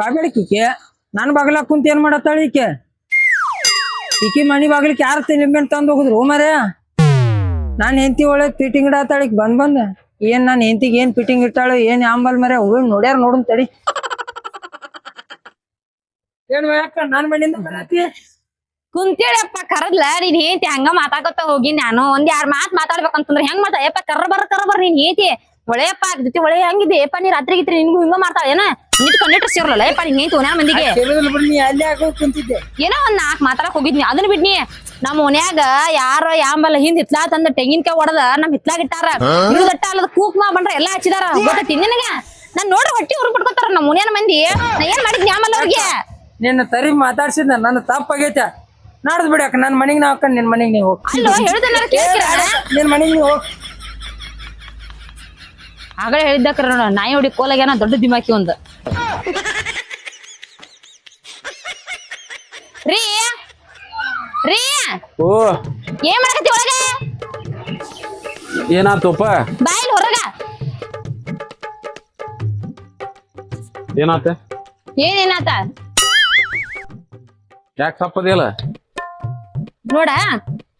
ಬಾಗಲಿಕ್ಕೆ ನನ್ನ ಬಾಗಲಾಗ ಕುಂತ ಏನ್ ಮಾಡತ್ತಾಳ ಈಕೆ? ಈಕಿ ಮನಿ ಬಾಗ್ಲಿಕ್ಕೆ ಯಾರು ನಿಂಬೆಹಣ್ಣು ತಂದು ಹೋಗುದ್ರು ಮರ ನಾನು ಹೆಂಡತಿ ಒಳ್ಳೆ ಫಿಟ್ಟಿಂಗ್ ಇಡತ್ತಾಳ ಈಗ ಬಂದ್ ಬಂದ. ಏನ್ ನಾನು ಹೆಂಡತಿಗೆ ಏನ್ ಫಿಟ್ಟಿಂಗ್ ಇಟ್ಟಾಳು ಏನ್ ಆಂಬಲ್ ಮರ ಹೋಗಿ ನೋಡ್ಯಾರ ನೋಡುನ್ ತಡಿ. ಏನ್ ಯಾಕ ನನ್ ಮನಿಯಿಂದ ಬರತಿ ಕುಂತೇಳಪ್ಪ ಕರದ್ಲ. ನೀನ್ ಹೇಂತಿ ಹಂಗ ಮಾತಾಡ್ಕೊತ ಹೋಗಿ ನಾನು. ಒಂದ್ ಯಾರ ಮಾತ್ ಮಾತಾಡ್ಬೇಕಂತಂದ್ರ ಹೆಂಗ್ ಮಾತಾ ಯಪ್ಪ ಕರ್ರ ಬರ ಕರ್ರ ಬರ ನೀನ್ ಹೇಂತಿ ಒಳೆಯಪ್ಪ ಜೊತೆ ಒಳೆ ಹೆಂಗಿದೆ ಯಪ್ಪ ನೀ ರಾತ್ರಿ ಗಿತ್ರಿ ನಿನ್ಗೂ ಹಿಂಗ ಮಾಡ್ತಾಳ ಏನ? ನಿಟ್ ಕಂಡಿಟ್ರ ಸೇರಲ್ಲ ಯಪ್ಪ ನೀನ್ ಹೇಂತಿ ಓನ್ಯಾನ ಮಂದಿಗೆ. ಸೇರೋದಿಲ್ಲ ಬಿಡಿ ನೀ ಅಲ್ಲೇ ಹಾಕೋ ಕುಂತಿದ್ದೆ. ಏನೋ ಒಂದ್ ನಾಲ್ಕು ಮಾತಾಡಕ್ ಹೋಗಿದ್ನಿ ಅದನ್ನ ಬಿಡ್ನಿ ನಮ್ಮ ಮನ್ಯಾಗ ಯಾರೋ ಯಾಂಬಲ್ಲ ಹಿಂದ್ ಹಿತ್ಲಾ ತಂದ ತೆಂಗಿನಕಾಯಿ ಒಡದ ನಮ್ ಹಿತ್ಲಾಗ ಇಟ್ಟಾರ. ಇರುದಟ್ಟ ಅಲ್ಲದ ಕೂಕ್ಮ ಬಂದ್ರ ಎಲ್ಲಾ ಹಚ್ಚಿದಾರ. ಗೊತ್ತೈತಿ ನಿನಗ? ನಾನ್ ನೋಡ್ರಿ ಹೊಟ್ಟಿ ಉರ್ ಬಿಡ್ಕೊತಾರ ನಮ್ಮ ಮನ್ಯಾನ ಮಂದಿ. ನಾ ಏನ್ ಮಾಡಿದ್ ಆಮೇಲೆ ಅವ್ರಿಗೆ? ನಿನ್ನ ತರಿ ಮಾತಾಡ್ಸಿದ್ನ ನನ್ನ ತಪ್ಪಾಗೈತೆ ನಾಡ್ದು ಬಿಡಾಕ ನನ್ನ ಮನೆಗೆ ನಾವು ಹಾಕೊಂಡ್ ನಿನ್ ಮನೆಗೆ ನೀವು ಹೋಗಿ. ಅಲ್ಲೋ ಹೇಳ್ದನಾರ ಕೇಳ್ತೀರ ನಿನ್ ಮನೆಗೆ ನೀವು ಹೋಗಿ. ಆಗಲೇ ಹೇಳಿದ್ದಕ್ರ ನೋಡ ನಾಯಿ ಹೊಡಿ ಕೋಲಾಗ್ಯಾನ ದೊಡ್ಡ ದಿಮಾಕಿ ಒಂದು. ರೀ. ರೀ. ಓ. ಏನ್ ಮಾಡಕತ್ತಿ ಒಳಗ? ಏನಾತಪ್ಪ ಬಾಯಿಲ್ ಹೊರಗ. ಏನಾತ? ಏನೇನಾತ ಯಾಕೆ ತಪ್ಪದಿಲ್ಲ ನೋಡ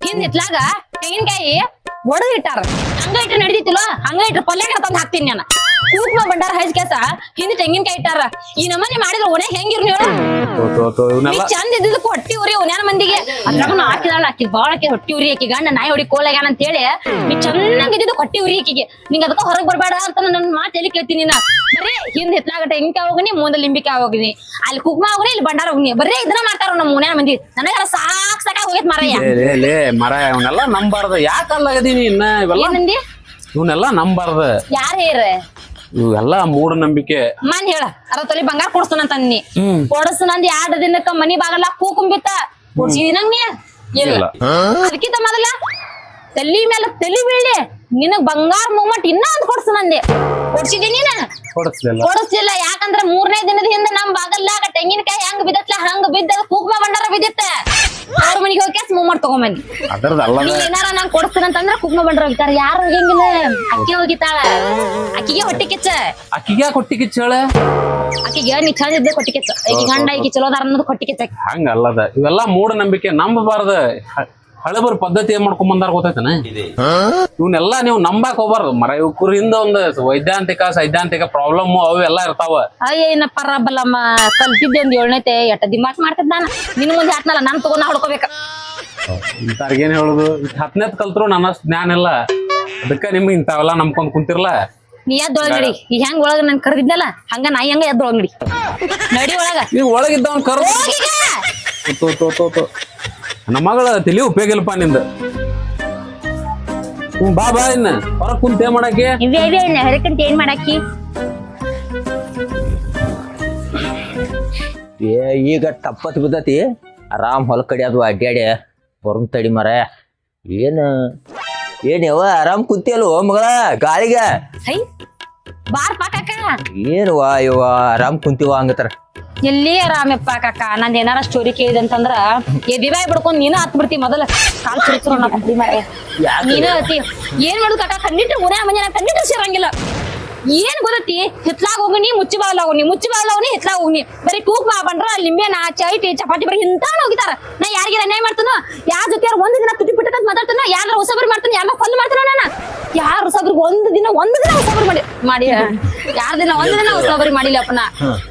ಹಿಂದ್ ಇತ್ಲಾಗ ತೆಂಗಿನಕಾಯಿ ಒಡದ್ ಇಟ್ಟಾರ. ಹಂಗ ಇಟ್ರ ನಡಿದಿತ್ತಿಲ್ಲ? ಹಂಗ ಇಟ್ರ ಪಲ್ಯಾಗ ತಂದ್ ಹಾಕ್ತೀನಿ ನಾನು. ಕೂಕ್ಮ ಬಂಡಾರ ಹೈಸ್ ಕೆಸ ಹಿಂದ್ ತೆಂಗಿನಕಾಯಿ ಇಟ್ಟಾರ. ಈ ನಮ್ಮನೆ ಮಾಡಿದ್ರ ಓಣೆ ಹೆಂಗಿರ್ ನೀವು ತೋ ಚಂದ ಇದ್ದಿದ್ದಕ್ಕೆ ಹೊಟ್ಟಿ ಉರಿ ಉನ್ಯಾನ ಮಂದಿಗೆ. ಅದನ್ನ ಹಾಕಿದಾಳ ಆಕಿ ಬಾಳ ಆಕಿ ಹೊಟ್ಟಿ ಉರಿ ಆಕಿ ಗಂಡ ನಾಯಿ ಹೊಡಿ ಕೋಲಾಗ್ಯಾನ ಅಂತ ಹೇಳಿ ನೀ ಚೆನ್ನಾಗಿ ಇದ್ದಿದ್ದು ಹೊಟ್ಟಿ ಉರಿ ಆಕಿಗೆ. ನಿಂಗ ಅದಕ್ಕ ಹೊರಗ್ ಬರಬೇಡ ಅಂತ ನನ್ನ ಮಾತು ಎಲ್ಲಿ ಕೇಳ್ತೀನಿ ನಾ ಬರೀ ಹಿಂದ್ ಹಿತ್ಲಾಗಟ ಹಿಂಕಾಯಿ ಹೋಗಿನಿ ಮುಂದೆ ಲಿಂಬಿಕಾಯಿ ಹೋಗಿನಿ. ಅಲ್ಲಿ ಕುಕ್ಮ ಹೋಗಿನಿ ಇಲ್ಲಿ ಬಂಡಾರ ಹೋಗಿನಿ. ಬರೀ ಇದನ್ನ ಮಾಡ್ತಾರ ನಮ್ಮ ಮುನ್ಯಾನ ಮಂದಿ. ನನಗಾರ ಸಾಕ್ ಸಾಕಾಗಿ ಹೋಗೈತ್ ಮಾರಯ್ಯ. ಲೇ ಲೇ ಲೇ ಮರ ಇವನ್ನೆಲ್ಲ ನಂಬಾರ್ದು. ಯಾಕೆ ಅಲ್ಲಾಗದೀನಿ ಇನ್ನ ಇವೆಲ್ಲ? ಇವನ್ನೆಲ್ಲ ನಂಬಾರ್ದು. ಯಾರ ಹೇರ ಇವೆಲ್ಲ ಮೂಢನಂಬಿಕೆ ಮನ್ ಹೇಳ ಅರ ತೊಲಿ ಬಂಗಾರ ಕೊಡ್ಸನ ತನ್ನಿ ಹ್ಮ್. ಕೊಡಸ್ತಾನಂದ್ ಎರಡ್ ದಿನಕ್ಕ ಮನಿ ಬಾಗಲ್ಲ ನೀ? ಇಲ್ಲ. ಇಲ್ಲ. ಅದಕ್ಕಿಂತ ಮೊದಲ ತಲಿ ಮೇಲೆ ತಲಿ ಬೀಳಿ ನಿನಗ್ ಬಂಗಾರ ಮೂಮೆಂಟ್ ಇನ್ನ ಒಂದ್ ಕೊಡ್ಸನಂದೆ ಕೊಡ್ಸಿದೀನಿ ಕೊಡಿಸ್ಲಿಲ್ಲ. ಕೊಡಿಸ್ಲಿಲ್ಲ ಯಾಕಂದ್ರ ಮೂರನೇ ದಿನದ ಹಿಂದೆ ನಮ್ ಬಾಗಲ್ಲಾಗ ತೆಂಗಿನಕಾಯಿ ಹೆಂಗ್ ಬಿದ್ದತ್ಲ ಹಂಗ ಬಿದ್ದ ಕೂಕುಮ ಬಂಡಾರ ಬಿದ್ದಿತ್ತ. ತಗೊಂಬಂದಿ ಅದ್ರದ್ದು ಅಲ್ಲದ ನೀ ಏನಾರ ನಂಗ್ ಕೊಡಿಸ್ತೀನಂತಂದ್ರ ಕುಕ್ಮ ಬಂಡ್ರ ಹೋಗಿತಾರ. ಯಾರು ಹೋಗಂಗಿಲ್ಲ ಅಕ್ಕಿ ಹೋಗಿತಾಳ ಅಕ್ಕಿಗೆ ಹೊಟ್ಟಿ ಕಿಚ್ಚ. ಅಕ್ಕಿಗೆ ಕೊಟ್ಟಿ ಕಿಚ್ಚಳ ಅಕ್ಕಿಗೆ ನೀ ಚಂದ ಇದ್ದೆ ಕೊಟ್ಟಿ ಕಿಚ್ಚ. ಈಗ ಗಂಡ ಈಗ ಚಲೋದಾರ ಅನ್ನೋದು ಕೊಟ್ಟಿ ಕಿಚ್ಚ ಹಂಗ ಅಲ್ಲದ ಇವೆಲ್ಲ ಮೂಢನಂಬಿಕೆ ನಂಬಬಾರ್ದ. ಹ- ಹಳಬರ್ ಪದ್ಧತಿ ಏನ್ ಮಾಡ್ಕೊಂಡ್ ಬಂದಾರ ಗೊತ್ತೈತನ ಇವನ್ನೆಲ್ಲ ನೀವು ನಂಬಾಕ್ ಹೋಗ್ಬಾರ್ದು. ಮರ ಹಿಂದ ಒಂದು ವೈದ್ಯಾಂತಿಕ ಸೈದ್ಧಾಂತಿಕ ಪ್ರಾಬ್ಲಮ್ ಅವು ಎಲ್ಲ ಇರ್ತಾವ. ಅಯ್ಯ ಏನಪ್ಪ ರಬ್ಬಲ್ಲಮ್ಮ ಕಲ್ತಿದ್ದೆ ಒಂದ್ ಏಳ್ನೇತೆ. ಎಟ್ಟ ದಿಮಾಕ್ ಮಾಡ್ತಿದ್ದ ನಾನು ನಿನ್ ಮುಂದೆ ಹಾಕ್ನಲ್ಲ ನಾನು ತಗೊಂಡ್ ಹೊಡ್ಕೋಬೇಕ. ಇಂಥವ್ರಿಗೇನ್ ಹೇಳುದು? ಹತ್ತನೇತ್ ಕಲ್ತ್ರು ನನ್ನ ಜ್ಞಾನ ಇಲ್ಲ. ಅದಕ್ಕ ನಿಮ್ಗೆ ಇಂಥವೆಲ್ಲ ನಂಬ್ಕೊಂಡ್ ಕುಂತಿರ್ಲ. ನೀ ಎದ್ದ ಒಳಗಡಿ ಈ ಹೆಂಗ್ ಒಳಗ ನನ್ ಕರೆದಿದ್ದಲ್ಲ ಹಂಗ ನಾ ಹೆಂಗ ಎದ್ದ ಒಳಗಡಿ ನಡಿ. ಒಳಗ. ಈಗ. ಒಳಗಿದ್ದವನ್ ಕರ್ ನಮ್ಮ ಮಗಳ ತಲಿ ಉಪಯೋಗ ಇಲ್ಲಪ್ಪ ನಿಂದ. ಹ್ಮ್, ಬಾ ಬಾ ಇನ್ನ. ಹೊರಗ್ ಕುಂತ ಏನ್ ಮಾಡಾಕಿ? ಇವೇ ಇವೇ ಹೆರಕಂತ ಏನ್ ಮಾಡಾಕಿ? ಏ ಈಗ ಟಪ್ಪತ್ ಬಿದ್ದತಿ. ಆರಾಮ್ ಹೊಲ ಕಡಿಯೋದು ಅಡ್ಡಾಡಿ ಬರೋನ್ ತಡಿ ಮರ. ಏನು ಏನ್ ಯವ್ವ ಆರಾಮ್ ಕುಂತಿಯಲ್ವ ಮಗಳ ಗಾಳಿಗೆ? ಹೈ ಬಾರ್ ಯವ್ವ ಆರಾಮ್ ಕುಂತಿವ ಹಂಗತ್ತಾರ ಎಲ್ಲಿ ಆರಾಮಪ್ಪ ಕಾಕ? ನಂದ್ ಏನಾರ ಸ್ಟೋರಿ ಕೇಳಿದಂತಂದ್ರ ಏ ದಿವಾಯ್ ಬಿಡ್ಕೊಂಡ್ ನೀನು ಹತ್ ಬಿಡ್ತಿ ಮೊದಲ. ಕಾಲ್ ನೀನು ಅತಿ ಏನ್ ಮಾಡುದು ಕಾಕ? ಖಂಡಿತ ಊರ ಮನೆ ಖಂಡಿತ ಸೇರಂಗಿಲ್ಲ. ಏನ್ ಗೊತ್ತೈತಿ? ಹಿತ್ಲಾಗ ಹೋಗಿನಿ ಮುಚ್ಚಿ ಬಾಲ ಹೋಗಿನಿ ಮುಚ್ಚಿ ಬಾಲ ಹೋಗಿ ಹಿತ್ಲಾಗ ಹೋಗಿನಿ ಬರೀ ಕೂಕ್ ಮಾ ಬಂದ್ರ ಲಿಂಬೆನ ಚೈಟಿ ಚಪಾತಿ ಬರೀ ಇಂತಾನ ಹೋಗಿದಾರ ನಾ ಯಾರಿಗಾರ ಅನ್ಯಾಯ ಮಾಡ್ತಾನೋ ಯಾರ ಜೊತೆ ಒಂದ್ ದಿನ ತುಟಿ ಬಿಟ್ಟ ಮಾತಾಡ್ತಾನ ಯಾರ ಹೊಸಬ್ರಿ ಮಾಡ್ತಾನೆ ಯಾರ ಫಲ್ ಮಾಡ್ತಾನ ನಾನು. ಯಾರ ಹೊಸಬ್ರಿ ಒಂದ್ ದಿನ ಒಂದ್ ದಿನ ಹೊಸಬ್ರಿ ಮಾಡಿ ಮಾಡಿ ಯಾರ ದಿನ ಒಂದ್ ದಿನ ಹೊಸಬ್ರಿ ಮಾಡಿಲ್ಲಪ್ಪನ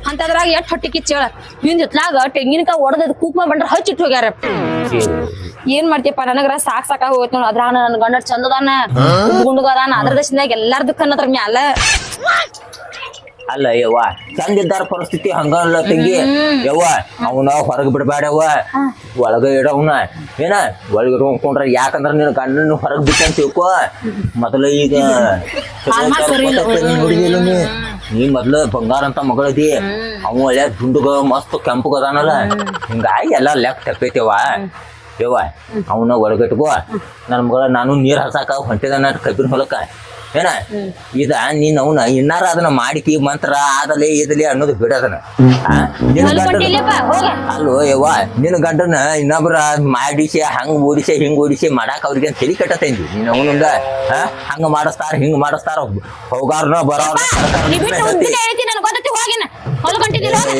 ಅಂತದ್ರಾಗ ಎಷ್ಟ್ ಹೊಟ್ಟಿ ಕಿಚ್ಚೇಳ ಹಿಂದ್ ಹಿತ್ಲಾಗ ತೆಂಗಿನಕಾಯಿ ಒಡದ ಮಾ ಬಂದ್ರ ಹಚ್ಚಿಟ್ಟು ಹೋಗ್ಯಾರ. ಏನ್ ಮಾಡ್ತೀಯಪ್ಪ? ನನಗ್ರ ಸಾಕ್ ಸಾಕ ಹೋಯ್ತು ನೋಡ್. ಅದ್ರ ನನ್ ಗಂಡ ಚಂದದಾನ ಗುಂಡುಗದಾನ ಅದ್ರ ದೇಶದಾಗ ಎಲ್ಲಾರ್ದು ಕನ್ನದ್ರ ಮ್ಯಾಲ. ಅಲ್ಲ ಯವ್ವ ಚಂದಿದ್ದಾರ ಪರಿಸ್ಥಿತಿ ಹಂಗಲ್ಲ ತಂಗಿ. ಯವ್ವ ಅವನ ಹೊರಗ್ ಬಿಡಬೇಡವ್ವ ಒಳಗ ಇಡವನ ಏನ ಒಳಗ ಇಡ್ಕೊಂಡ್ರ ಯಾಕಂದ್ರ ನಿನ್ ಗಂಡನ ಹೊರಗ್ ಬಿಟ್ಟಂತ ತಿಳ್ಕೊ. ಮೊದಲ ಈಗ ನೀ. ಮೊದ್ಲು ಬಂಗಾರ ಅಂತ ಮಗಳದಿ ಅವ ಒಳ್ಳೆ ದುಂಡುಗ ಮಸ್ತ್ ಕೆಂಪುಗದಾನಲ್ಲ ಹಿಂಗಾಗಿ ಎಲ್ಲಾ ಲೆಕ್ಕ ತಪ್ಪೈತಿವ ಯವ್ವ ಅವನ ಒಳಗಿಟ್ಕೋ. ನನ್ನ ಮಗಳ ನಾನು ನೀರ್ ಹಸಾಕ ಹೊಂಟಿದಾನ ಕಬ್ಬಿನ ಹೊಲಕ್ಕ. ಏನ? ಇದ ನೀನ್ ಅವನ ಇನ್ನಾರ ಅದನ್ನ ಮಾಡಿಕಿ ಮಂತ್ರ ಆದಲೆ ಇದಲಿ ಅನ್ನೋದು ಬಿಡದನ ಅಲ್ಲೋ ಯವ್ವ ನಿನ್ನ ಗಂಡನ ಇನ್ನೊಬ್ರ ಮಾಡಿಸಿ ಹಂಗ ಓಡಿಸಿ ಹಿಂಗ್ ಓಡಿಸಿ ಮಾಡಾಕ ಅವ್ರಿಗೆ ತಲಿ ಕಟ್ಟತೈತಿ ನೀನ್ ಅವನಿಂದ ಹಂಗ ಮಾಡಿಸ್ತಾರ ಹಿಂಗ್ ಮಾಡಿಸ್ತಾರ ಹೋಗಾರ್ನ ಬರೋರ್ನ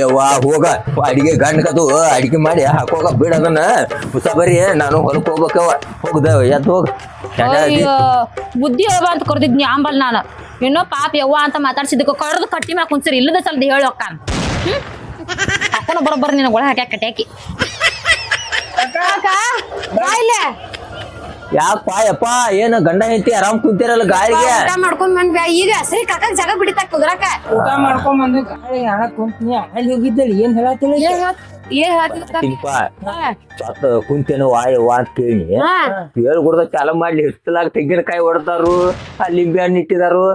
ಯವ್ವ ಹೋಗ. ಅಡಿಗೆ ಗಂಡಕದು ಅಡಿಗೆ ಮಾಡಿ ಹಾಕೋಗ ಬಿಡದನ ಹುಸ ಬರಿ ನಾನು ಹೊಲಕ್ ಹೋಗ್ಬೇಕವ ಹೋಗದ ಎದ್ದು ಹೋಗ. ಅಯ್ಯೋ ಬುದ್ಧಿ ಹೇಳ್ಬ ಅಂತ ಕರ್ದಿದ್ನಿ ಆಂಬಲ್ ನಾನು. ಇನ್ನೋ ಪಾಪ ಯವ್ವ ಅಂತ ಮಾತಾಡ್ಸಿದ್ದಕ್ಕೆ ಕಡ್ದು ಕಟ್ಟಿ ಮ್ಯಾಕ್ ಕುಂಚರಿ ಇಲ್ಲದ ಸಲದ ಹೇಳೋಕ್ಕ ಅಕ್ಕನ ಬರೋಬ್ಬರ ನಿನ್ನ ಒಳ ಹಾಕ್ಯಾಕ ಕಟ್ಯಾಕಿ. ಬಾಯ್ಲೆ ಯಾಕಪ್ಪ ಯಪ್ಪ ಏನು ಗಂಡ ಹೆಂಡತಿ ಆರಾಮ್ ಕುಂತಿರಲ್ಲ ಗಾಳಿಗೆ? ಊಟ ಮಾಡ್ಕೊಂಡ್ ಬಂದ್ವಿ. ಈಗ ಹಸಿರಿ ಕಾಕ ಜಾಗ ಬಿಡಿತಾ ಕುದ್ರಾಕ. ಊಟ ಮಾಡ್ಕೊಂಡ್ ಬಂದು ಗಾಳಿ ಹಣ ಕುಂತ್ನಿ. ಅಲ್ಲಿ ಹೋಗಿದ್ದಳಿ ಏನ್ ಹೇಳತ್ತಿಲ್ಲ ಏನ್ ತಿನ್ಪ ಸತ್ತ ಕುಂತೇನು ವಾಯ್ ವಾ ಅಂತ ಕೇಳಿ ಹೇಳಿ ಕೊಡ್ದ ಚಾಲ ಮಾಡ್ಲಿ. ಹಿತ್ತಲಾಗ ತೆಂಗಿನಕಾಯಿ ಹೊಡ್ತಾರು ಅಲ್ಲಿ ಲಿಂಬೆ ಹಣ್ಣು ಇಟ್ಟಿದಾರು.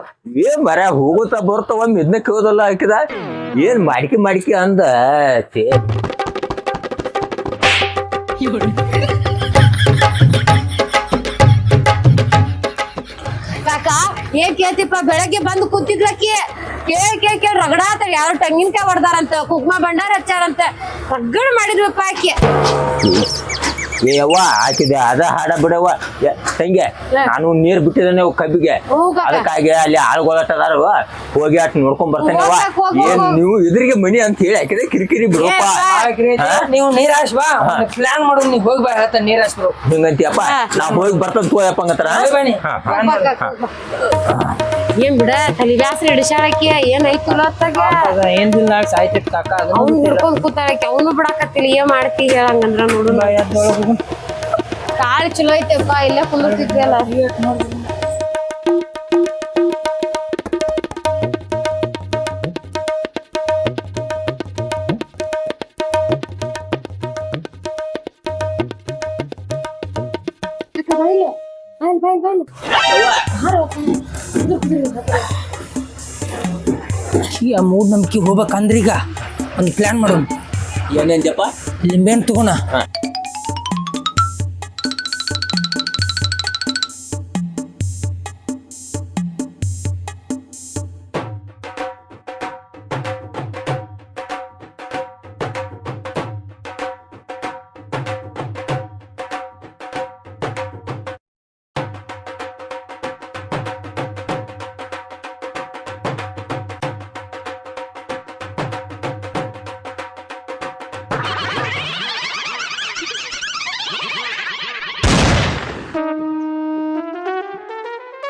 ಏನ್ ಮರ ಹೋಗುತ್ತಾ ಬರ್ತಾವ ಒಮ್ಮೆ ಇದನ್ನ ಕೇಳೋದಲ್ಲ ಹಾಕಿದ? ಏನ್ ಮಾಡಿಕೆ ಮಾಡಿಕೆ ಅಂದ? ಛೇ. ಏನ್ ಕೇಳ್ತಿಪ್ಪ? ಬೆಳಗ್ಗೆ ಬಂದು ಕೂತಿದ್ಲಕ್ಕಿ? ಕೇಳ್ ಕೇಳ್ ಕೇಳ್ ರಗಡಾತ ಯಾರು ತೆಂಗಿನಕಾಯಿ ಹೊಡ್ದಾರಂತ, ಕುಕ್ಮ ಬಂಡಾರ ಹಚ್ಚಾರಂತ. ರಗಡ್ ಮಾಡಿದ್ವಪ್ಪ ಆಕಿ. ಏ ಯವ್ವ ಹಾಕಿದೆ. ಅದ ಹಾಡ ಬಿಡವ್ವ. ತಂಗೆ ತಂಗಿ ನಾನು ನೀರ್ ಬಿಟ್ಟಿದ್ದೇನೆ ಅವ್ ಕಬ್ಬಿಗೆ. ಹ್ಞೂ ಕಾಕ. ಅದಕ್ಕಾಗಿ ಅಲ್ಲಿ ಆಳ್ಗೊಳಟ್ಟದಾರ ಹೋಗಿ ಅಟ್ ನೋಡ್ಕೊಂಡ್ ಬರ್ತೇನೆ. ಹೋಗ್ ಹೋಗ್ ಹೋಗ್ ಏನ್ ಹೋಗ್. ನೀವು ಇದ್ರಿಗೆ ಮನಿ ಅಂತ ಹೇಳಿ ಹಾಕಿದೆ ಕಿರಿಕಿರಿ ಬಿಡಪ್ಪ ನೀವು ನೀರ್ ಹಾಸ್ ಬಾ ಪ್ಲಾನ್ ಮಾಡೋದು ನೀ ಹೋಗಿ ಬಾ ಹೇಳ್ತಾನೆ ನೀರ್ ಹಾಸ್ ಬರೋ ಹಿಂಗಂತೀಯಪ್ಪ ನಾ ಹೋಗಿ ಬರ್ತದ ತೋಯಪ್ಪ ಹಂಗತ್ರ. ಹೋಗಿ ಬನ್ನಿ. ಹಾ, ಪ್ಲಾನ್ ಮಾಡೋದು. ಏನ್ ಬಿಡ ತಲಿ ಬ್ಯಾಸ್ರ ಹಿಡಿಸಾಳಕಿ ಏನ್ ಐತಲ್ಲ ಅತ್ತಾಗ ಅದ ಏನ್ ದಿನ ಸಾಯ್ತಿತ್ ಕಾಕ ಅವ್ನು ಹಿಡ್ಕೊಂಡ್ ಕೂತಾಳಕಿ ಅವನು ಬಿಡಾಕತ್ತಿಲ್ಲ ಏನ್ ಮಾಡ್ತಿ ಹೇಳಂಗಂದ್ರ ನೋಡು. ಕಾಳು ಚಲೋ ಐತೆಪ್ಪ ಇಲ್ಲೇ ಕುಂದಿರ್ತಿದ್ಯಲ್ಲ. ಈ ಆ ಮೂಢನಂಬಿಕೆ ಹೋಗ್ಬೇಕಂದ್ರ ಈಗ ಒಂದು ಪ್ಲಾನ್ ಮಾಡೋಣ. ಏನೇಂದ್ಯಪ್ಪ ಲಿಂಬೆಹಣ್ಣು ತಗೋಣ.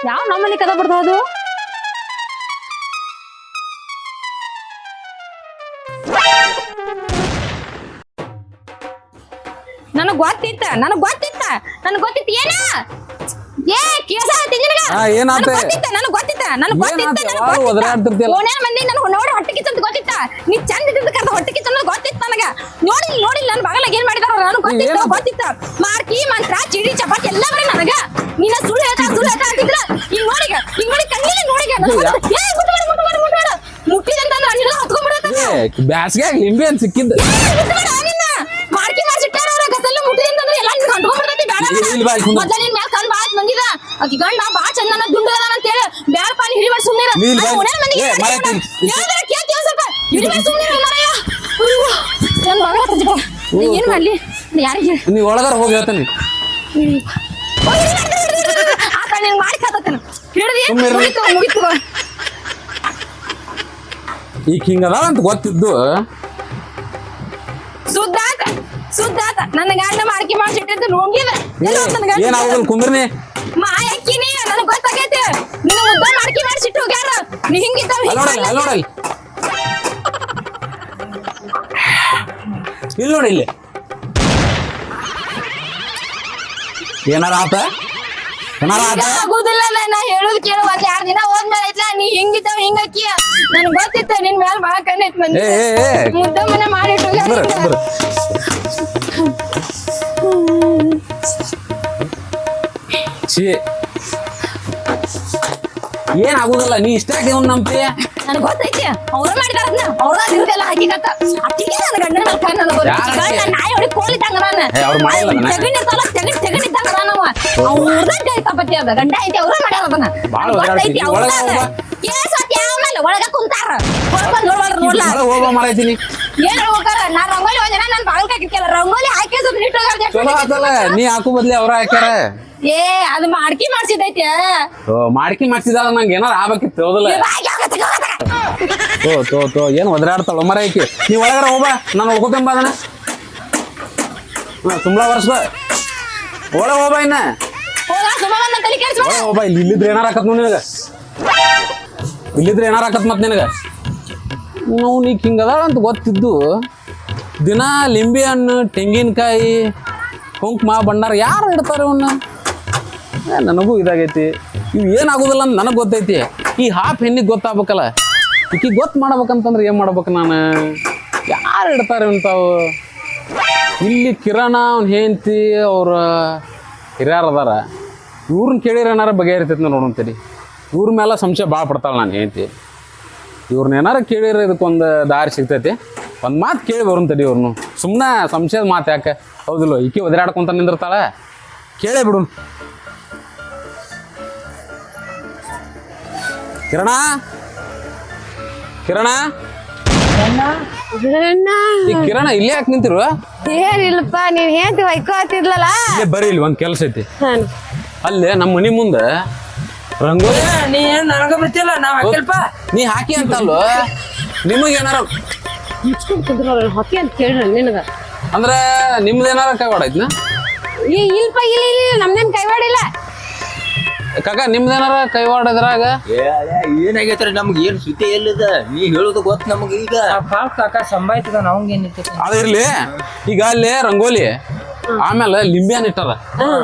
ಯಾವ ನಮ್ಮನೆ ಕದ ಬಿಡ್ತಾವ ಅದು ನನಗ್ ಗೊತ್ತಿತ್ತ ನನಗ್ ಗೊತ್ತಿತ್ತ ನನಗ್ ಗೊತ್ತಿತ್ತ ಏನ? ಏ ಕೇಸ ಹಾ, ಏನಾತ? ಗೊತ್ತಿತ್ತ ನನಗ್ ಗೊತ್ತಿತ್ತ ನನಗ್ ಗೊತ್ತಿತ್ತ? ನನಗ್ ಗೊತ್ತಿತ್ತ. ಓಣ್ಯಾನ ಮಂದಿ ನನಗ್ ನೋಡಿ ಹೊಟ್ಟೆ ಗೊತ್ತಿತ್ತ. ನೀ ಚಂದ ಇದ್ದಿದ್ದ ಕರ್ದ ಹೊಟ್ಟೆ ಕಿಚ್ಚ ಅನ್ನೋದು ಗೊತ್ತಿತ್ತ ನನಗ. ನೋಡಿ ನೋಡಿ ನನ್ನ ಬಗಲಾಗ ಏನ್ ಮಾಡಿದಾರ ನನಗ್ ಗೊತ್ತಿತ್ತ? ಗೊತ್ತಿತ್ತ. ಮಾರ್ಕಿ ಮಂತ್ರ ಚಿಡಿ ಚಪಾತಿ ಎಲ್ಲ ಕಣ್ ನಿಂಬೆ ಬಂದಿದ ಆಕಿ ಗಂಡ ಬಾ ಚಂದನ ದುಂಡು ಅದಾನ ಅಂತ ಹೇಳಿ ಬ್ಯಾಡ ಪಾನಿ ಹಿಡಿಬೇಡ ಸುಮ್ಮನೆ ಏನು ಮಾಡ್ಲಿ? ಯಾರಿಗೆ? ನೀ ಒಳಗಾರ ಹೋಗಿ ಹೇಳ್ತಾನೆ ಆತ ನೀನ್ ಮಾಡಿ ಕಾತತನ ಹಿಡಿದಿ. ಮುಗಿತು ಮುಗಿತು ಹಿಂಗ ಅಂತ ಗೊತ್ತಿದ್ದು. ಸುದ್ದ ಆತ ಸುದ್ದ ಆತ ನನ್ನ ಗಂಡ ಮಾರ್ಕಿ ಮಾಡ್ಸಿಟ್ಟಿದ್ದು ನುಂಗಿದ. ಏನಾಗೋದಿಲ್ಲ ಕುಂದ್ರನಿ? ಮಾಯ ಅಕ್ಕಿನಿ ನನಗ್ ಗೊತ್ತಾಗೈತೆ. ನಿನ್ನ ಮುದ್ದ ಮಾಡ್ಕಿ ಮಾಡ್ಸಿಟ್ಟು ಹೋಗ್ಯಾರ. ನೀ ನೋಡಲ್ಲ ನೋಡಲ್ಲ ಇಲ್ಲಿ ನೋಡಿ ಇಲ್ಲಿ. ಏನಾರ ಆತ? ಆಗುದಿಲ್ಲ ನಾ- ಹೇಳುದ್ ಕೇಳು ಒಂದ್ ಎರಡ್ ದಿನ ಹೋದ್ಮೇಲೆ ಐತ್ಲಾ? ನೀ ಹಿಂಗಿದ್ದಾವ ಹಿಂಗಾಕಿ ನನ್ ನನ್ಗ್ ಗೊತ್ತಿತ್ತ ನಿನ್ ಮ್ಯಾಲ ಬಾಳ ಕಣ್ಣೈತ್ ಮಂದಿ. ಏ ಏ ಏ. ಮುದ್ದ ಮನೆ ಮಾಡಿಟ್ಟು ಕುಂದ್ರ ಕುಂದ್ರ ಛೀ. ಏನ್ ಆಗುದಿಲ್ಲ ನೀ ಇಷ್ಟ ಇವ್ನ ನಂಬ್ತಿ? ನನ್ ಗೊತ್ತೈತಿ ಅವ್ರ ಮಾಡಿದಾರ ಅವ್ರ ನನ್ನ ಗಂಡನ ಮೇಲೆ ಕೈ ನನಗ್ ಗೊತ್ತು. ಯಾರ್ ಗಂಡ ಹಾಕಿ? ನಾಯಿ ಹೊಡಿ ಕೋಲ್ ಇದ್ದಂಗ ನಾನು. ಏ, ಅವ್ರ್ ಮಾಡಿಲ್ಲ ಅದನ್ನ. ತೆಗಣಿ ಇರ್ತಲ್ಲ ತೆಗಣಿ ತೆಗಣಿ ಅವ್ರದ ಅದ ಗಂಡ ಐತಿ ಅವ್ರ ಮಾಡ್ಯಾರ ಅದನ್ನ. ಬಾಳ್ ನನಗ್ ಗೊತ್ತೈತಿ ಒದರಾಡ್ತಿ. ಒಳಗ ಅವ್ರದ ಹೋಗ್ಬಾ. ಏನ್ ಸತ್ಯ ಆಮೇಲೆ ಒಳಗ ಕುಂತಾರ. ಒಳಗ ನೋಡ್ಬಾರ್ದು ನೋಡ್ಲಾ. ಒಳಗ್ ಹೋಗ್ಬಾ ಮಾರಾಯ್ತೀನಿ ಏನ್ ಹೋಗಾರ ನಾ ರಂಗೋಲಿ ಒಂದಿನ ನನ್ ರಂಗೋಲಿ ಹಾಕಿ ಸ್ವಲ್ಪ ಚಲೋ ಆತಲ್ಲ ನೀ ಹಾಕು ಬದ್ಲಿ ಅವ್ರ ಹಾಕ್ಯಾರ. ಏ ಅದು ಮಾಡ್ಕಿ ಮಾಡ್ಸಿದೈತೆ ಓ ಮಾಡ್ಕಿ ಮಾಡ್ಸಿದ ನಂಗೆ ಏನಾರ ಆಗ್ಬೇಕಿತ್ತು ಹೌದಲ್ಲ? ತೋ ತೋ ತೋ ಏನ್ ಒದರಾಡ್ತಾಳ ಮರ ಐಕಿ ನೀ ಒಳಗಾರ ಹೋಗ್ಬಾ ನಾನು ಹೋಗ್ಬೇಕಂಬ ಅದನ್ನ. ಸುಮ್ಳ ವರ್ಷ ಒಳಗ್ ಹೋಗ ಇನ್ನ. ಹೋಗ ಸುಮ್ಮ ನನ್ನ ತಲೆ ಕೆಡಿಸ್ಬೇಡ ಒಳಗ್ ಹೋಗ್ಬಾ ಇಲ್ಲಿ ಇಲ್ಲಿದ್ರೆ ಏನಾರ ಆಕತ್ ನೋಡಿ ನಿನಗ. ಇಲ್ಲಿದ್ರೆ ಏನಾರ ಆಕತ್ ಮತ್ ನಿನಗ. ನಾವು ನೀ ಹಿಂಗದ ಅಂತ ಗೊತ್ತಿದ್ದು. ದಿನ ಲಿಂಬೆ ಹಣ್ಣು ತೆಂಗಿನಕಾಯಿ ಕುಂಕುಮ ಬಂಡಾರ ಯಾರು ಇಡ್ತಾರೆ ಅವನ್ನ ಏ, ನನಗೂ ಇದಾಗೈತಿ. ಇವು ಏನಾಗೋದಿಲ್ಲ ಅಂತ ನನಗೆ ಗೊತ್ತೈತಿ. ಈ ಹಾಫ್ ಹೆಣ್ಣಿಗೆ ಗೊತ್ತಾಗ್ಬೇಕಲ್ಲ. ಈಕಿ ಗೊತ್ತು ಮಾಡ್ಬೇಕಂತಂದ್ರೆ ಏನು ಮಾಡ್ಬೇಕು ನಾನು? ಯಾರು ಇಡ್ತಾರೆ ಇಂಥವು? ಇಲ್ಲಿ ಕಿರಣ ಅವ್ನ ಹೆಂಡತಿ ಅವ್ರ ಹಿರಿಯರು ಅದಾರ. ಇವ್ರನ್ನ ಕೇಳಿದ್ರೆ ಏನಾರ ಬಗೆಹರಿತೈತಿ ನೋಡೋಂತೀರಿ ಇವ್ರ ಮೇಲೆ ಸಂಶಯ ಭಾಳ ಪಡ್ತಾಳೆ ನಾನು ಹೆಂಡತಿ. ಇವ್ರನ್ನ ಏನಾರ ಕೇಳಿರ ಇದಕ್ಕೊಂದು ದಾರಿ ಸಿಗ್ತೈತಿ. ಒಂದು ಮಾತು ಕೇಳಿ ಬರುಂತಡಿ ತಡಿ ಇವ್ರನ್ನು ಸುಮ್ಮನೆ ಸಂಶಯದ ಮಾತು ಯಾಕೆ? ಹೌದಿಲ್ಲ, ಈಕೆ ಒದರಾಡ್ಕೊಂತ ನಿಂದಿರ್ತಾಳೆ. ಕೇಳೇ ಬಿಡು. ಕಿರಣ? ಕಿರಣ? ಈ ಕಿರಣ ಇಲ್ಲೇ ಯಾಕೆ ನಿಂತಿರು ಏನಿಲ್ಲಪ್ಪ ನೀನ್ ಹೇಳ್ತಿ ಹೊಯ್ಕೋತಿದ್ಲಲ್ಲ? ಇಲ್ಲೇ ಬರೀ ಇಲ್ಲಿ ಒಂದು ಕೆಲಸ ಐತಿ. ಅಲ್ಲೇ ನಮ್ಮ ಮನಿ ಮುಂದೆ ರಂಗೋಲಿ ನೀ ಏನ್ ನನಗ ಗೊತ್ತಿಲ್ಲ ನಾವ್ ಹಾಕಿಲ್ಪ? ನೀ ಹಾಕಿ ಅಂತಲ್ಲೋ ನಿಮಗೆ ಏನಾರ ಹಾಕಿ ಅಂತ ಕೇಳಿ ನಿನಗ. ಅಂದ್ರೆ ನಿಮ್ದು ಕೈವಾಡ ಹೊಡೈತ್ನ ಈ ಇಲ್ಪ ಇಲ್ಲ ಇಲ್ಲ ನಮ್ದೇನ್ ಕೈವಾಡಿಲ್ಲ ಕಾಕ ನಿಮ್ದೇನಾರ ಕೈ ಹೊಡೆದ್ರಾಗ ಏನಾಗೈತ್ರಿ ನಮ್ಗೆ ಏನ್ ಸುದ್ದಿ ಎಲ್ಲಿದ? ನೀ ಹೇಳುದು ಗೊತ್ತ ನಮ್ಗೆ ಈಗ. ಪಾಪ ಕಾಕ ಸಂಭಾಯ್ತದ ನವಂಗೇನಿತ್ತು ಅದಿರ್ಲಿ ಈಗ ಅಲ್ಲಿ ರಂಗೋಲಿ ಆಮೇಲೆ ಲಿಂಬೆ ಹಣ್ಣ್ ಇಟ್ಟಾರ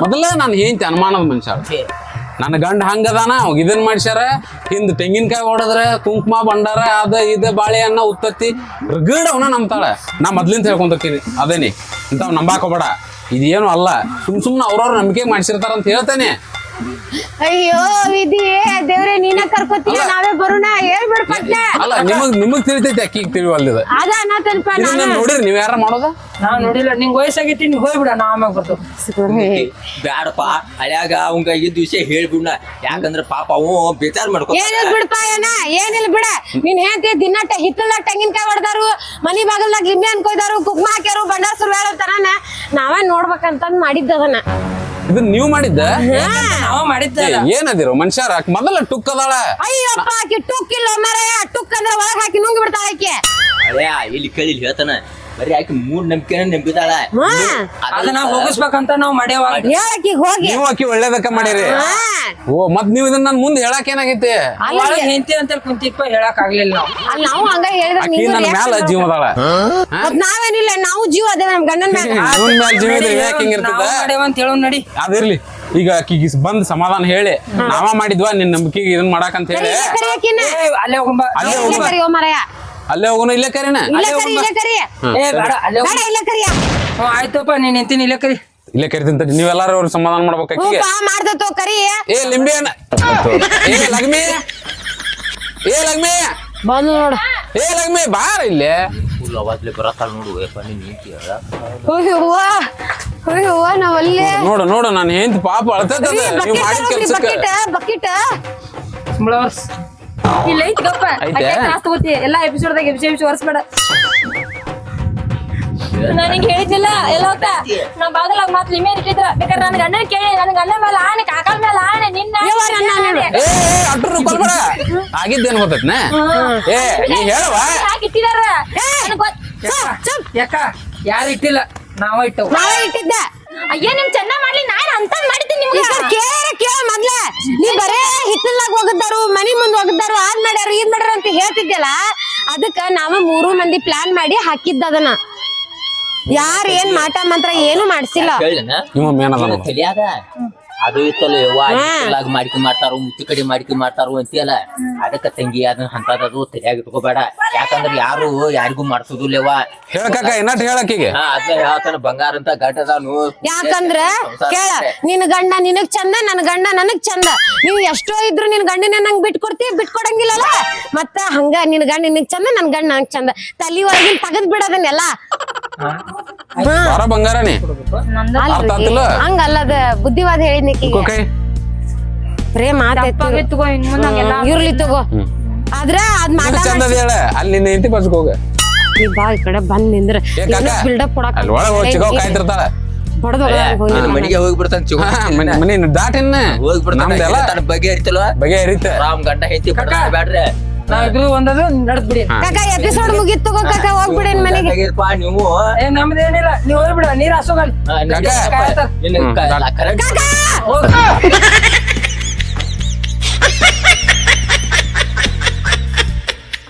ಮೊದಲ ನಾನು ಏಂತಿ ಅನುಮಾನದ ಮನುಷ್ಯ. ನನ್ನ ಗಂಡ ಹಂಗದಾನ ಅವಾಗ ಇದನ್ ಮಾಡ್ಸ್ಯಾರ. ಹಿಂದ್ ತೆಂಗಿನಕಾಯಿ ಹೊಡೆದ್ರ ಕುಂಕುಮ ಭಂಡಾರ ಅದ ಇದ ಬಾಳೆಹಣ್ಣ ಉತ್ತತ್ತಿ ರಗಡ್ ಅವನ ನಂಬ್ತಾಳ. ನಾ ಮೊದ್ಲಿಂದ ಹೇಳ್ಕೊಂತೀನಿ ಅದೇನಿ. ಇಂಥವ್ ನಂಬಾಕೋಬೇಡ ಇದೇನು ಅಲ್ಲ. ಸುಮ್ ಸುಮ್ನೆ ಅವ್ರವ್ರ ನಂಬಿಕೆ ಮಾಡ್ಸಿರ್ತಾರ ಅಂತ ಹೇಳ್ತೇನೆ. ಅಯ್ಯೋ ವಿಧಿ ದೇವ್ರೆ ನೀನ ಕರ್ಕೋತೀಯ? ನಾವೇ ಬರೋಣ? ಹೇಳ್ಬಿಡ್ ಪಟ್ನ. ಅಲ್ಲ ನಿಮಗ್ ನಿಮಗ್ ತಿಳಿತೈತಿ ಅಕ್ಕಿಗೆ ತಿಳಿವಲ್ಲದ ಅದ ಅನ್ನತಲ್ಪ ಇದನ್ನ ನಾನು ನೋಡಿರಿ ನೀವ್ ಯಾರ ಮಾಡೋದ? ನಾ ನೋಡಿಲ್ಲ ನಿಂಗ್ ವಯಸ್ಸಾಗೈತಿ ನೀ ಹೋಗ್ಬಿಡ ನಾ ಆಮ್ಯಾಗ ಬರ್ತು ಬ್ಯಾಡಪ್ಪ ಹಳ್ಯಾಗ ಅವಂಗ ಇದ್ದ ವಿಷಯ ಹೇಳ್ಬಿಡ್ನ. ಯಾಕಂದ್ರ ಪಾಪ ಅವ ಬೇಜಾರ್ ಮಾಡ್ಕೊ ಏನಿಲ್ಲ ಬಿಡಪ್ಪ ಏನ? ಏನಿಲ್ಲ ಬಿಡ. ನೀನ್ ಹೇಳ್ತಿ ದಿನ ಹಿತ್ತಲ್ದಾಗ ತೆಂಗಿನಕಾಯಿ ಹೊಡ್ದಾರು ಮನಿ ಬಾಗಲ್ದಾಗ ಲಿಂಬೆ ಅನ್ಕೊಯ್ದಾರು ಕುಕ್ಮ ಹಾಕ್ಯಾರು ಬಂಡಾರ ಹೇಳೋ ತರಾನ ನಾವೇ ನೋಡ್ಬೇಕಂತಂದ್ ಮಾಡಿದ್ದ ಅದನ್ನ ಇದನ್ನ ನೀವ್ ಮಾಡಿದ್ದ? ನಾವ ಮಾಡಿದ್ದ ಏನದಿರು ಮನುಷ್ಯರ ಮೊದಲ ಟುಕ್ ಅದಾಳ. ಅಯ್ಯಪ್ಪ ಆಕಿ ಟುಕ್ ಇಲ್ಲ ಮರ ಟುಕ್ ಅಂದ್ರೆ ಒಳಗ್ ಹಾಕಿ ನುಂಗಿ ಬಿಡ್ತಾಳ ಆಕಿ ಇಲ್ಲಿ ಕೇಳಿ ಹೇಳ್ತಾನ. ಬರೀ ಆಕಿ ಮೂರ್ ನಂಬಿಕೆನ ನಂಬಿದಾಳ. ಅದನ್ನ ಹೋಗಿಸ್ಬೇಕಂತ ನಾವ್ ಮಾಡ್ಯಾವ. ಹೇಳಕಿ ಹೋಗಿ. ನೀವು ಆಕಿ ಒಳ್ಳೇದಕ್ಕ ಮಾಡಿರಿ. ಓ ಮತ್ ನೀವ್ ಇದನ್ನ ನನ್ ಮುಂದೆ ಹೇಳಕ್ ಏನಾಗೈತಿ? ಒಳಗ್ ಹೆಂಡತಿ ಅಂತ ಕುಂತಿಪ್ಪ ಹೇಳಕ್ ಆಗ್ಲಿಲ್ಲ ನಾವು. ಅಲ್ಲಿ ನಾವು ಹಂಗ ಹೇಳಿದ್ರೆ ಆಕಿ ನೀವು ನನ್ ಮ್ಯಾಲ ಜೀವ ಅದಾಳ ನಾವೇನಿಲ್ಲ ನಾವು ಜೀವ ಅದೇ ನಮ್ ಗಂಡನ ಮ್ಯಾಲ. ಜೀವ ಇದ್ರೆ ಯಾಕೆ ನಾವ್ ಮಾಡ್ಯಾವ ಅಂತ ಹೇಳೋ ನಡಿ. ಅದಿರ್ಲಿ ಈಗ ಆಕಿಗೆ ಬಂದ್ ಸಮಾಧಾನ ಹೇಳಿ. ನಾವ ಮಾಡಿದ್ವಾ ನಿನ್ ನಂಬಿಕೆಗೆ ಇದನ್ ಮಾಡಾಕಂತ ಅಂತ ಹೇಳಿ. ಅಲ್ಲೇ ಹೋಗ್ಬಾ. ಅಲ್ಲೇ ಹೋಗ್ಬಾ. ಅಲ್ಲೇ ಹೋಗೋಣ ಇಲ್ಲೇ ಕರಿನ? ಇಲ್ಲ ಕರಿ ಇಲ್ಲೇ ಕರಿ. ಏ ಬೇಡ ಅಲ್ಲೇ ಬೇಡ ಇಲ್ಲೇ ಕರಿಯ ಹ್ಞೂ ಆಯ್ತಪ್ಪ ನೀನ್ ನಿಂತೀನಿ ಇಲ್ಲೇ ಕರಿ. ಇಲ್ಲೇ ಕರಿತೀನಿ ತಡಿ. ನೀವೆಲ್ಲಾರು ಅವ್ರ ಸಮಾಧಾನ ಮಾಡ್ಬೇಕು ಆಕಿಗೆ ಹೂಪಾ ಮಾಡ್ದತ್ತೋ ಕರಿ. ಏ ಲಿಂಬೆ ಹಣ್ಣ. ಏ ಲಗ್ಮಿ. ಏ ಲಗ್ಮಿ. ಬಂದು ನೋಡು. ಏ ಲಗ್ಮಿ ಬಾರ ಇಲ್ಲೇ. ಫುಲ್ ಅವಾಜ್ಲೆ ಬರತ್ತಾಳ ನೋಡು ಯಪ್ಪ ನೀನ್ ನಿಂತಿ ನಾವಲ್ಲೇ ನೋಡು ನೋಡು ನಾನು ಹೆಂತ ಪಾಪ ಅಳ್ತದ ನೀವು ಮಾಡಿದ ಕೆಲ್ಸಕ್ಕೆ. Bucket bucket. ಸುಮ್ಳವರ್ಸ್ ಇಲ್ಲ ಐತಿ ಗಪ್ಪ. ಐತೆ? ತ್ರಾಸ್ ತಗೋತಿ ಎಲ್ಲಾ ಎಪಿಸೋಡ್ದಾಗ ಒರ್ಸ್ಬೇಡ ನಾನು ಎಲ್ಲ ಹೋಗ್ತ? ನಾ ಬಾಗಲಾಗ ಮಾತ್ ಲಿಮೆ ಇಟ್ಟಿದ್ರ. ಬೇಕಾದ್ರೆ ನನ್ ಅಣ್ಣ ಕೇಳಿ ನನ್ ಅಣ್ಣ ಮೇಲೆ ಆಣೆ ಕಾಕಲ್ ಮೇಲೆ ಆಣೆ ನಿನ್ನ. ಏ ಅಟ್ರು ಕೊಲ್ಬೇಡ ಆಗಿದ್ದೇನು ಗೊತ್ತೈತ್ನ? ಏ ನೀ ಹೇಳವ ಹಾಕಿಟ್ಟಿದಾರ ಯಾಕ ಯಾರು ಇಟ್ಟಿಲ್ಲ? ನಾವ ಇಟ್ಟವು. ನಾವೇ ಇಟ್ಟಿದ್ದ. ಅಯ್ಯ ನಿಮ್ ಚೆನ್ನಾಗ್ ಮಾಡ್ಲಿ ನಾನು ಅಂತ ಮಾಡ್ತೀನಿ ನಿಮ್ಗೆ. ಕೇಳ ಕೇಳ ಮೊದ್ಲ. ನೀ ಬರೇ ಹಿತ್ತಲಾಗ ಹೋಗಿದ್ದಾರು ಮನಿ ಮುಂದ್ ಹೋಗಿದ್ದಾರು ಅದ್ ಮಾಡ್ಯಾರ ಇದ್ ಮಾಡ್ಯಾರ ಅಂತ ಹೇಳ್ತಿದ್ಯಲ್ಲ ಅದಕ್ಕ ನಾವ ಮೂರು ಮಂದಿ ಪ್ಲಾನ್ ಮಾಡಿ ಹಾಕಿದ್ದ ಅದನ್ನ. ಯಾರ್ ಏನ್ ಮಾಟ ಮಂತ್ರ ಏನು ಮಾಡ್ಸಿಲ್ಲ. ನಿಮ್ಮ ಮೇನದ ತಲಿಯಾಗ ಅದು ಇತ್ತಲ್ಲ ಯವ್ವ ಹಿತ್ತಲಾಗ ಮಾಡಿಕೆ ಮಾಡ್ತಾರು ಮುಚ್ಚಿ ಕಡೆ ಮಾಡಿಕೆ ಮಾಡ್ತಾರು ಅಂತೀಯಲ್ಲ? ಅದಕ್ಕ ತಂಗಿ ಅದನ್ನ ಹಂತದದು ತಲೆಯಾಗ ಇಟ್ಕೋಬೇಡ. ಯಾಕಂದ್ರ ಯಾರು ಯಾರಿಗೂ ಮಾಡ್ಸೋದಿಲ್ಲವ ಹೇಳ್ಕಾಕ ಏನಾಟ್ ಹೇಳಕ್ಕೀಗ ಹಾ ಅದ್ನ ಹೇಳ್ತಾನ ಬಂಗಾರ ಅಂತ ಗಡ್ಡದಾನು ಯಾಕಂದ್ರ ಕೇಳ ನಿನ್ ಗಂಡ ನಿನಗ್ ಚಂದ ನನ್ ಗಂಡ ನನಗ್ ಚಂದ. ನೀವ್ ಎಷ್ಟೋ ಇದ್ರು ನಿನ್ ಗಂಡನ ನಂಗ್ ಬಿಟ್ಕೊಡ್ತಿ ಬಿಟ್ಕೊಡಂಗಿಲ್ಲಲ್ಲ? ಮತ್ತ ಹಂಗ ನಿನ್ ಗಂಡ ನಿನಗ್ ಚಂದ ನನ್ ಗಂಡ ನನಗ್ ಚಂದ. ತಲಿ ಒಳಗಿನ ತಗದ್ ಬಿಡೋದನ್ನೆಲ್ಲ ಬಾರ ಬಂಗಾರನೇ ಅರ್ಥ ಆತಿಲ್ಲ ಹಂಗಲ್ಲದ ಬುದ್ಧಿವಾದ ಹೇಳಿದ್ನಿಕಿ ಕೈ ಪ್ರೇಮ ತಪ್ಪಾಗಿತ್ತು ಇನ್ ಮುಂದ್ ಹಂಗೆಲ್ಲ ಇರ್ಲಿ ತಗೋ. ಆದ್ರ ಅದ್ ಮಾಡ ಚಂದ ಅದ ಹೇಳ. ಅಲ್ಲಿ ನಿನ್ನ ಹೆಂಡತಿ ಬಸ್ಗೆ ಹೋಗ. ನೀ ಬಾ ಈ ಕಡೆ ಬಂದ್ ನಿಂದ್ರ. ಏ ಕಾಕ. ಬಿಲ್ಡಪ್ ಕೊಡಕ್ ಅಲ್ಲಿ ಒಳಗೆ ಹೋಗಿ ಚಿಗೋ ಕಾಯ್ತಿರ್ತಾಳ. ಬಡದ ನಿನ್ನ ಮನೆಗೆ ಹೋಗಿ ಬಿಡ್ತಾನ ಚಿಗೋ. ಮನೆ ಮನೆ ದಾಟಿನ್ನ ಹೋಗಿ ಬಿಡ್ತಾನ. ನಮ್ದೆಲ್ಲ ತನ್ನ ಬಗ್ಗೆ ಇರ್ತಲ್ವ ಬಗೆ ಹರಿತ. ರಾಮ್ ಗಂಡ ಹೆಂಡತಿ ಬ್ಯಾಡ್ರಿ ನಾವ್ ಇಬ್ರು ಒಂದದು ನಡ್ದ್ ಬಿಡಿ. ಕಾಕ ಎಪಿಸೋಡ್ ಮುಗಿತ್ ತಗೋ ಕಾಕ ಹೋಗ್ಬಿಡೇನ್ ಮನೆಗೆ. ನೀವು? ಏ ನಮ್ದೇನಿಲ್ಲ. ನೀವ್ ಹೋಗ್ಬಿಡ ನೀರ್ ಹಸೋಗಲ್ ಕಾಕ